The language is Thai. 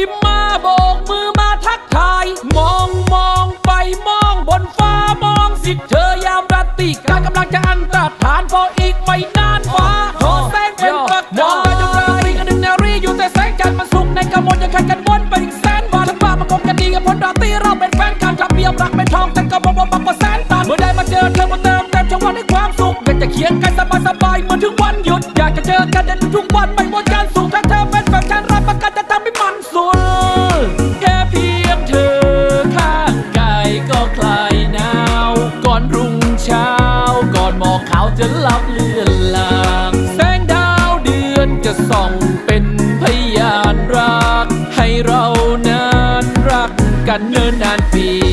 ยิ้มมาโบกมือมาทักทาย มองมองไปมองบนฟ้ามองสิเธอยามราตรีกากำลังจะอันตรธานพออีกไม่นานฟ้าขอแสงเป็นประกายมองไปจนราตรีกันดึงนารีอยู่แต่แสงจันทร์มันสุกในกรมวลยังแข่งกันวนไปอีกแสนวันฉันว่ามันคงจะดีกับพลราตีเราเป็นแฟนกันรับเปรียบรักเป็นทองแต่ก็บอกว่ามากกว่าแสนตันเมื่อได้มาเจอเธอมาเติมเต็มจังหวะในความสุขอยากจะเขียนกันสบายสบายเหมือนถึงวันหยุดอยากจะเจอกันเด่นทุกวันไม่หมดการสุขแท้ หมอกขาวจะลับเลือนลางแสงดาวเดือนจะส่องเป็นพยานรัก ให้เรานั้นรักกันเนิ่นนานปี